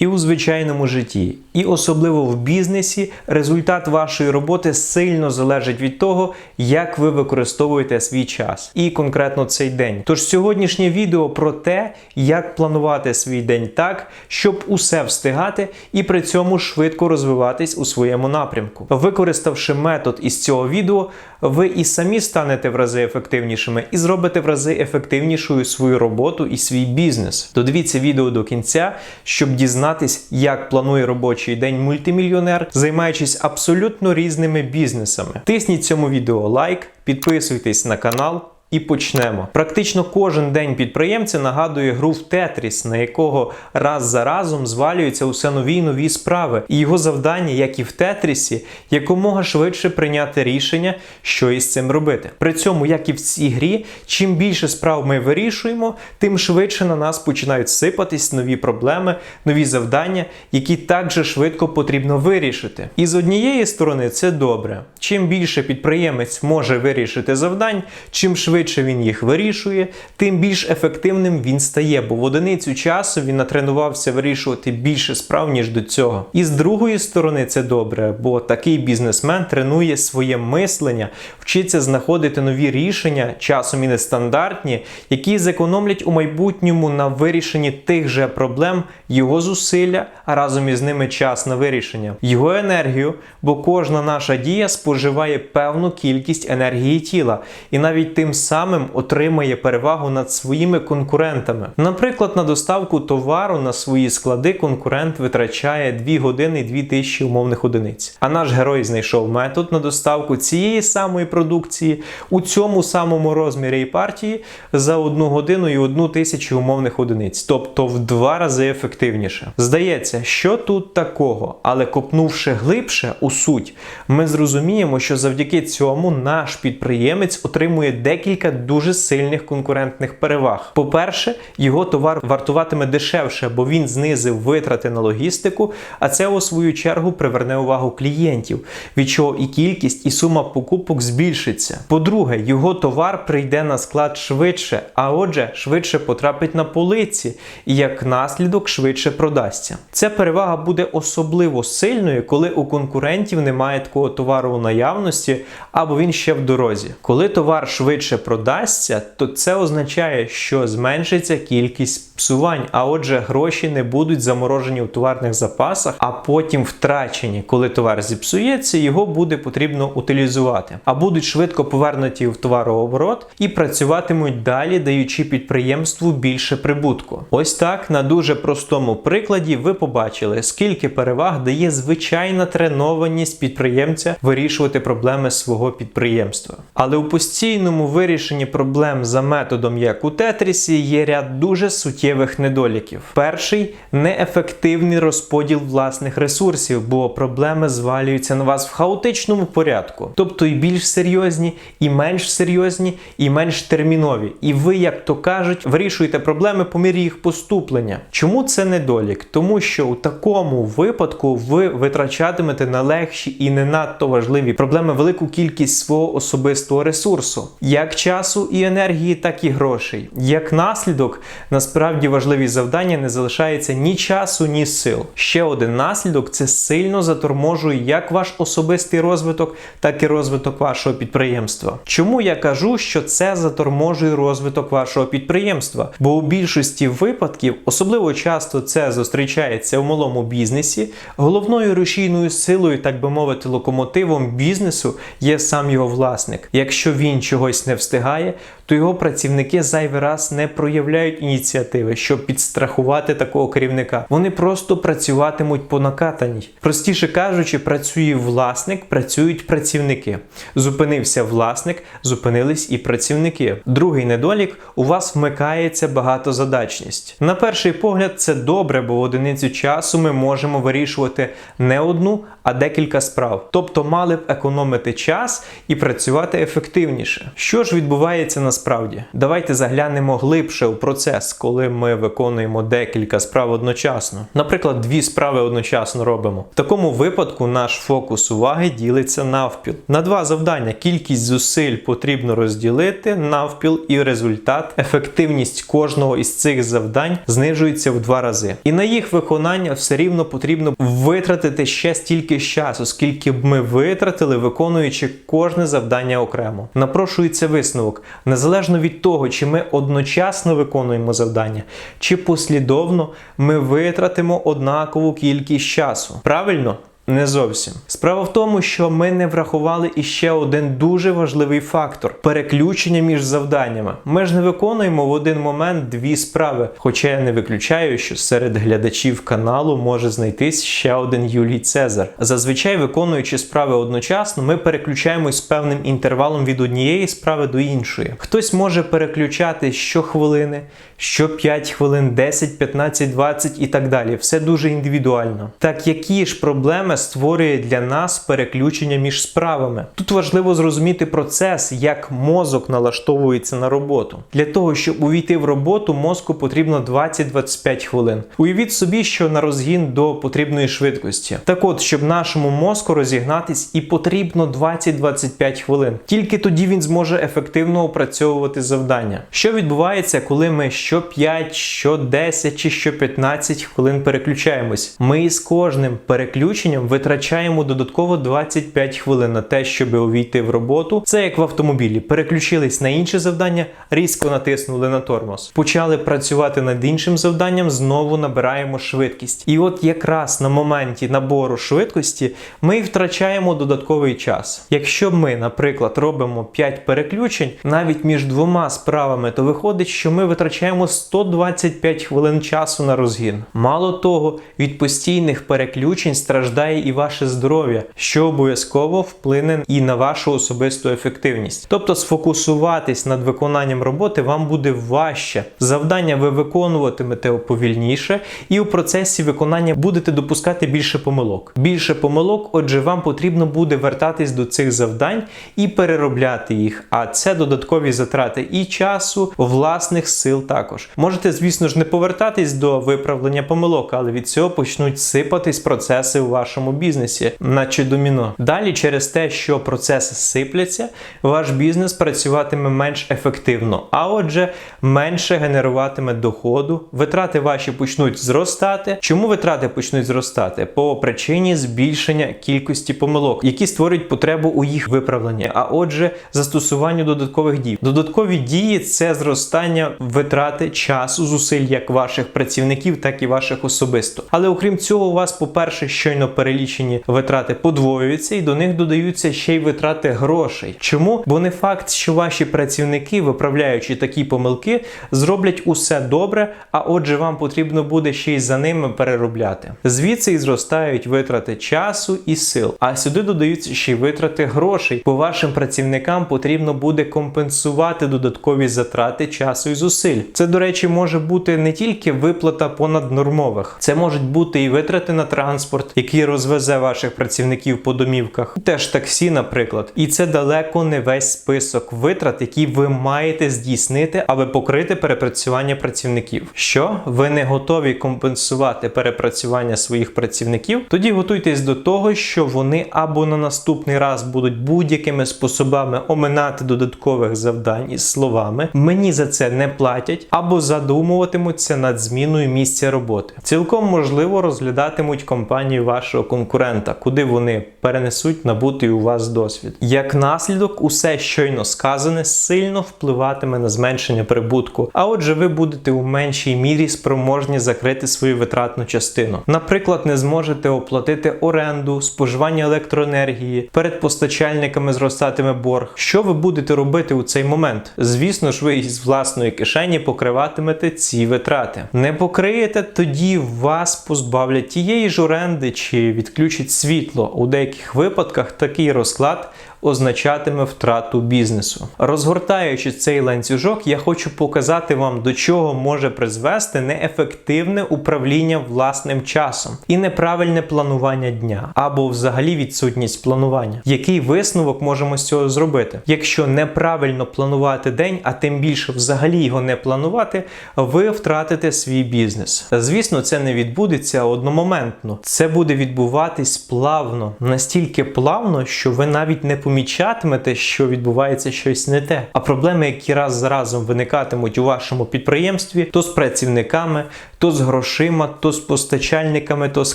І у звичайному житті, і особливо в бізнесі, результат вашої роботи сильно залежить від того, як ви використовуєте свій час і конкретно цей день. Тож сьогоднішнє відео про те, як планувати свій день так, щоб усе встигати і при цьому швидко розвиватись у своєму напрямку. Використавши метод із цього відео, ви і самі станете в рази ефективнішими і зробите в рази ефективнішою свою роботу і свій бізнес. Додивіться відео до кінця, щоб дізнатись, як планує робочий день мультимільйонер, займаючись абсолютно різними бізнесами. Тисніть цьому відео лайк, підписуйтесь на канал. І почнемо. Практично кожен день підприємця нагадує гру в Тетріс, на якого раз за разом звалюються усе нові й нові справи. І його завдання, як і в Тетрісі, якомога швидше прийняти рішення, що із цим робити. При цьому, як і в цій грі, чим більше справ ми вирішуємо, тим швидше на нас починають сипатись нові проблеми, нові завдання, які так же швидко потрібно вирішити. І з однієї сторони це добре. Чим більше підприємець може вирішити завдань, чим швидше швидше він їх вирішує, тим більш ефективним він стає, бо в одиницю часу він натренувався вирішувати більше справ, ніж до цього. І з другої сторони, це добре, бо такий бізнесмен тренує своє мислення, вчиться знаходити нові рішення, часом і нестандартні, які зекономлять у майбутньому на вирішенні тих же проблем його зусилля, а разом із ними час на вирішення, його енергію, бо кожна наша дія споживає певну кількість енергії тіла, і навіть тим самим отримає перевагу над своїми конкурентами. Наприклад, на доставку товару на свої склади конкурент витрачає 2 години і 2 тисячі умовних одиниць. А наш герой знайшов метод на доставку цієї самої продукції у цьому самому розмірі і партії за 1 годину і 1 тисячу умовних одиниць, тобто в два рази ефективніше. Здається, що тут такого, але копнувши глибше у суть, ми зрозуміємо, що завдяки цьому наш підприємець отримує декілька кілька дуже сильних конкурентних переваг. По-перше, його товар вартуватиме дешевше, бо він знизив витрати на логістику, а це у свою чергу приверне увагу клієнтів, від чого і кількість, і сума покупок збільшиться. По-друге, його товар прийде на склад швидше, а отже, швидше потрапить на полиці і як наслідок швидше продасться. Ця перевага буде особливо сильною, коли у конкурентів немає такого товару у наявності або він ще в дорозі. Коли товар швидше продасться, то це означає, що зменшиться кількість псувань, а отже, гроші не будуть заморожені у товарних запасах, а потім втрачені. Коли товар зіпсується, його буде потрібно утилізувати, а будуть швидко повернуті в товарооборот і працюватимуть далі, даючи підприємству більше прибутку. Ось так на дуже простому прикладі ви побачили, скільки переваг дає звичайна тренованість підприємця вирішувати проблеми свого підприємства. Але у постійному вирішенні вирішенні проблем за методом, як у Тетрісі, є ряд дуже суттєвих недоліків. Перший неефективний розподіл власних ресурсів, бо проблеми звалюються на вас в хаотичному порядку, тобто і більш серйозні, і менш серйозні, і менш термінові. І ви, як то кажуть, вирішуєте проблеми по мірі їх поступлення. Чому це недолік? Тому що у такому випадку ви витрачатимете на легші і не надто важливі проблеми велику кількість свого особистого ресурсу. Як часу і енергії, так і грошей. Як наслідок, насправді важливі завдання не залишається ні часу, ні сил. Ще один наслідок це сильно заторможує як ваш особистий розвиток, так і розвиток вашого підприємства. Чому я кажу, що це заторможує розвиток вашого підприємства? Бо у більшості випадків, особливо часто це зустрічається в малому бізнесі, головною рушійною силою, так би мовити, локомотивом бізнесу є сам його власник. Якщо він чогось не встигає, встигає, то його працівники зайвий раз не проявляють ініціативи, щоб підстрахувати такого керівника. Вони просто працюватимуть по накатаній. Простіше кажучи, працює власник, працюють працівники. Зупинився власник, зупинились і працівники. Другий недолік у вас вмикається багатозадачність. На перший погляд, це добре, бо в одиницю часу ми можемо вирішувати не одну, а декілька справ. Тобто мали б економити час і працювати ефективніше. Що ж від відбувається насправді? Давайте заглянемо глибше у процес, коли ми виконуємо декілька справ одночасно. Наприклад, дві справи одночасно робимо. В такому випадку наш фокус уваги ділиться навпіл. На два завдання кількість зусиль потрібно розділити навпіл, і результат, ефективність кожного із цих завдань знижується в два рази. І на їх виконання все рівно потрібно витратити ще стільки часу, скільки б ми витратили, виконуючи кожне завдання окремо. Напрошується висновок, незалежно від того, чи ми одночасно виконуємо завдання, чи послідовно ми витратимо однакову кількість часу. Правильно? Не зовсім. Справа в тому, що ми не врахували іще один дуже важливий фактор переключення між завданнями. Ми ж не виконуємо в один момент дві справи. Хоча я не виключаю, що серед глядачів каналу може знайтись ще один Юлій Цезар. Зазвичай, виконуючи справи одночасно, ми переключаємось з певним інтервалом від однієї справи до іншої. Хтось може переключати щохвилини, що 5 хвилин, 10, 15, 20 і так далі. Все дуже індивідуально. Так які ж проблеми створює для нас переключення між справами? Тут важливо зрозуміти процес, як мозок налаштовується на роботу. Для того, щоб увійти в роботу, мозку потрібно 20-25 хвилин. Уявіть собі, що на розгін до потрібної швидкості. Так от, щоб нашому мозку розігнатись, і потрібно 20-25 хвилин. Тільки тоді він зможе ефективно опрацьовувати завдання. Що відбувається, коли ми що 5, що 10 чи що 15 хвилин переключаємось? Ми із кожним переключенням витрачаємо додатково 25 хвилин на те, щоб увійти в роботу. Це як в автомобілі. Переключились на інше завдання, різко натиснули на тормоз. Почали працювати над іншим завданням, знову набираємо швидкість. І от якраз на моменті набору швидкості ми втрачаємо додатковий час. Якщо ми, наприклад, робимо 5 переключень навіть між двома справами, то виходить, що ми витрачаємо 125 хвилин часу на розгін. Мало того, від постійних переключень страждає і ваше здоров'я, що обов'язково вплине і на вашу особисту ефективність. Тобто сфокусуватись над виконанням роботи вам буде важче. Завдання ви виконуватимете повільніше, і у процесі виконання будете допускати більше помилок. Більше помилок, отже, вам потрібно буде вертатись до цих завдань і переробляти їх. А це додаткові затрати і часу, власних сил також. Можете, звісно ж, не повертатись до виправлення помилок, але від цього почнуть сипатись процеси у вашому бізнесі, наче доміно. Далі, через те, що процеси сипляться, ваш бізнес працюватиме менш ефективно, а отже, менше генеруватиме доходу, витрати ваші почнуть зростати. Чому витрати почнуть зростати? По причині збільшення кількості помилок, які створюють потребу у їх виправленні, а отже, застосуванню додаткових дій. Додаткові дії це зростання витрати часу, зусиль як ваших працівників, так і ваших особисто. Але окрім цього, у вас, по-перше, щойно перелічені витрати подвоюються, і до них додаються ще й витрати грошей. Чому? Бо не факт, що ваші працівники, виправляючи такі помилки, зроблять усе добре, а отже, вам потрібно буде ще й за ними переробляти. Звідси і зростають витрати часу і сил. А сюди додаються ще й витрати грошей, бо вашим працівникам потрібно буде компенсувати додаткові затрати часу і зусиль. Це, до речі, може бути не тільки виплата понаднормових, це можуть бути і витрати на транспорт, який розвезе ваших працівників по домівках, теж таксі, наприклад. І це далеко не весь список витрат, які ви маєте здійснити, аби покрити перепрацювання працівників. Що ви не готові компенсувати перепрацювання своїх працівників? Тоді готуйтесь до того, що вони або на наступний раз будуть будь-якими способами оминати додаткових завдань із словами мені за це не платять, або задумуватимуться над зміною місця роботи. Цілком можливо розглядатимуть компанію вашого конкурента, куди вони перенесуть набутий у вас досвід. Як наслідок, усе щойно сказане сильно впливатиме на зменшення прибутку. А отже, ви будете у меншій мірі спроможні закрити свою витратну частину. Наприклад, не зможете оплатити оренду, споживання електроенергії, перед постачальниками зростатиме борг. Що ви будете робити у цей момент? Звісно ж, ви із власної кишені покриватимете ці витрати. Не покриєте, тоді вас позбавлять тієї ж оренди чи відключить світло. У деяких випадках такий розклад означатиме втрату бізнесу. Розгортаючи цей ланцюжок, я хочу показати вам, до чого може призвести неефективне управління власним часом і неправильне планування дня або взагалі відсутність планування. Який висновок можемо з цього зробити? Якщо неправильно планувати день, а тим більше взагалі його не планувати, ви втратите свій бізнес. Звісно, це не відбудеться одномоментно. Це буде відбуватись плавно, настільки плавно, що ви навіть не помічатимете, що відбувається щось не те. А проблеми, які раз за разом виникатимуть у вашому підприємстві, то з працівниками, то з грошима, то з постачальниками, то з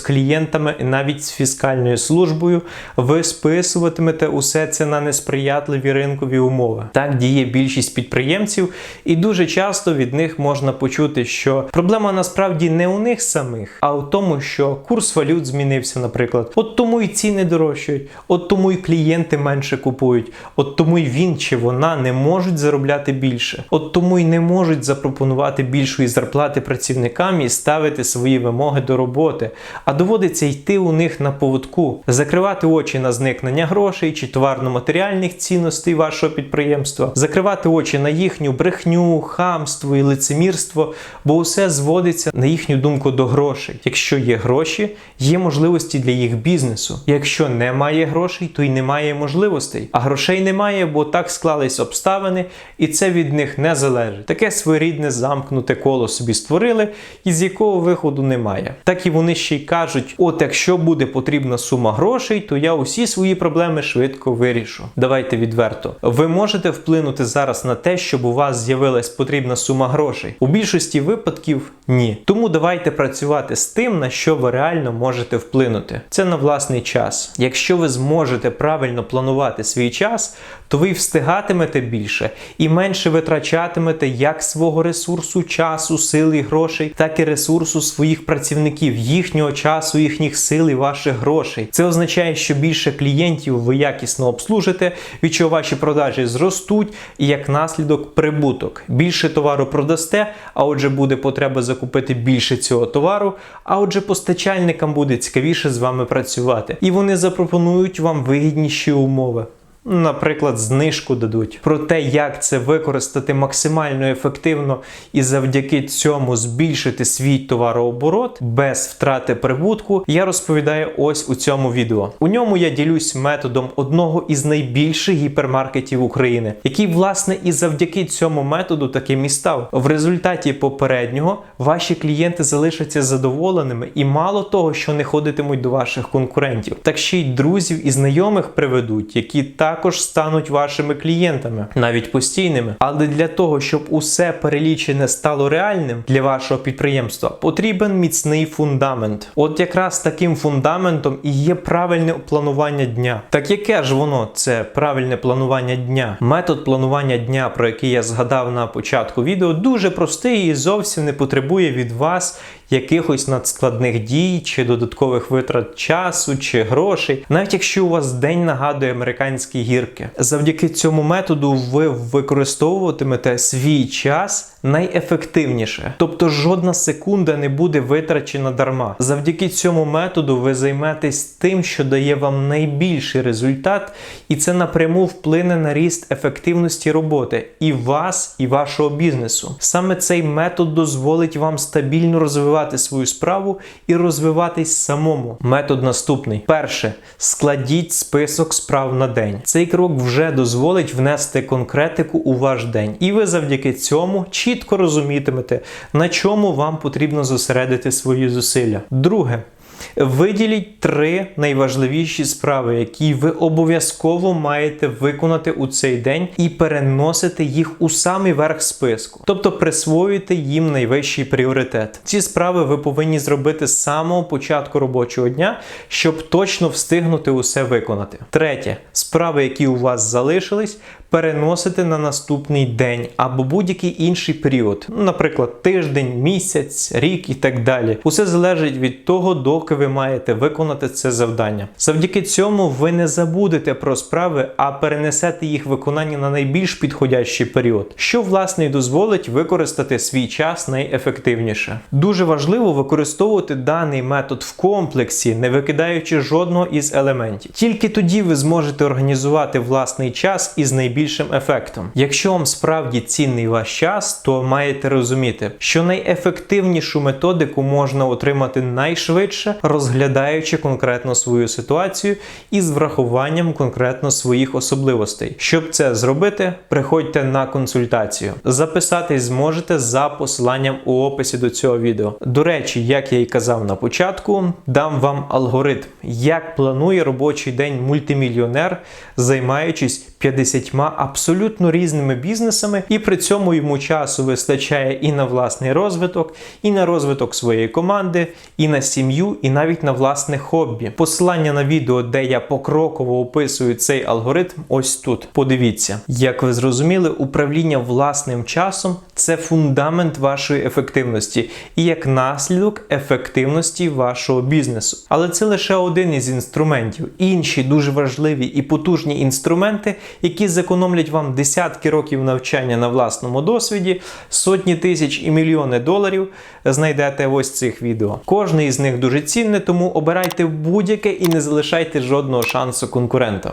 клієнтами, і навіть з фіскальною службою, ви списуватимете усе це на несприятливі ринкові умови. Так діє більшість підприємців, і дуже часто від них можна почути, що проблема насправді не у них самих, а у тому, що курс валют змінився, наприклад. От тому і ціни дорожчають, от тому і клієнти менше купують, от тому і він чи вона не можуть заробляти більше, от тому і не можуть запропонувати більшої зарплати працівникам і ставити свої вимоги до роботи, а доводиться йти у них на поводку, закривати очі на зникнення грошей чи товарно-матеріальних цінностей вашого підприємства, закривати очі на їхню брехню, хамство і лицемірство, бо усе зводиться на їхню думку до грошей. Якщо є гроші, є можливості для їх бізнесу. Якщо немає грошей, то й немає можливостей. А грошей немає, бо так склались обставини, і це від них не залежить. Таке своєрідне замкнуте коло собі створили, із якого виходу немає. Так і вони ще й кажуть: от якщо буде потрібна сума грошей, то я усі свої проблеми швидко вирішу. Давайте відверто. Ви можете вплинути зараз на те, щоб у вас з'явилась потрібна сума грошей. У більшості випадків ні. Тому давайте працювати з тим, на що ви реально можете вплинути. Це на власний час. Якщо ви зможете правильно планувати свій час, то ви встигатимете більше і менше витрачатимете як свого ресурсу, часу, сил і грошей, так і ресурсу своїх працівників, їхнього часу, їхніх сил і ваших грошей. Це означає, що більше клієнтів ви якісно обслужите, від чого ваші продажі зростуть, і як наслідок прибуток. Більше товару продасте, а отже, буде потреба закупити більше цього товару. А отже, постачальникам буде цікавіше з вами працювати, і вони запропонують вам вигідніші умови. Наприклад, знижку дадуть про те, як це використати максимально ефективно і завдяки цьому збільшити свій товарооборот без втрати прибутку, я розповідаю ось у цьому відео. У ньому я ділюсь методом одного із найбільших гіпермаркетів України, який, власне, і завдяки цьому методу таким і став. В результаті попереднього ваші клієнти залишаться задоволеними і мало того, що не ходитимуть до ваших конкурентів, так ще й друзів і знайомих приведуть, які так також стануть вашими клієнтами, навіть постійними. Але для того, щоб усе перелічене стало реальним для вашого підприємства, потрібен міцний фундамент. От якраз таким фундаментом і є правильне планування дня. Так яке ж воно це правильне планування дня? Метод планування дня, про який я згадав на початку відео, дуже простий і зовсім не потребує від вас якихось надскладних дій чи додаткових витрат часу чи грошей, навіть якщо у вас день нагадує американські гірки. Завдяки цьому методу ви використовуватимете свій час найефективніше, тобто жодна секунда не буде витрачена дарма. Завдяки цьому методу ви займетесь тим, що дає вам найбільший результат, і це напряму вплине на ріст ефективності роботи і вас, і вашого бізнесу. Саме цей метод дозволить вам стабільно розвивати свою справу і розвиватись самому. Метод наступний: перше, складіть список справ на день. Цей крок вже дозволить внести конкретику у ваш день, і ви завдяки цьому чітко розумітимете, на чому вам потрібно зосередити свої зусилля. Друге. Виділіть три найважливіші справи, які ви обов'язково маєте виконати у цей день, і переносити їх у самий верх списку, тобто присвоюйте їм найвищий пріоритет. Ці справи ви повинні зробити з самого початку робочого дня, щоб точно встигнути усе виконати. Третє справи, які у вас залишились, переносити на наступний день або будь-який інший період, наприклад, тиждень, місяць, рік і так далі. Усе залежить від того, доки ви ви маєте виконати це завдання. Завдяки цьому ви не забудете про справи, а перенесете їх виконання на найбільш підходящий період, що власне і дозволить використати свій час найефективніше. Дуже важливо використовувати даний метод в комплексі, не викидаючи жодного із елементів. Тільки тоді ви зможете організувати власний час із найбільшим ефектом. Якщо вам справді цінний ваш час, то маєте розуміти, що найефективнішу методику можна отримати найшвидше, розглядаючи конкретно свою ситуацію і з врахуванням конкретно своїх особливостей. Щоб це зробити, приходьте на консультацію. Записатись зможете за посиланням у описі до цього відео. До речі, як я і казав на початку, дам вам алгоритм, як планує робочий день мультимільйонер, займаючись 50 абсолютно різними бізнесами, і при цьому йому часу вистачає і на власний розвиток, і на розвиток своєї команди, і на сім'ю, і навіть на власне хобі. Посилання на відео, де я покроково описую цей алгоритм, ось тут. Подивіться, як ви зрозуміли, управління власним часом це фундамент вашої ефективності і як наслідок ефективності вашого бізнесу. Але це лише один із інструментів. Інші дуже важливі і потужні інструменти, які зекономлять вам десятки років навчання на власному досвіді, сотні тисяч і мільйони доларів знайдете в ось цих відео. Кожний із них дуже цінний, тому обирайте будь-яке і не залишайте жодного шансу конкурентам.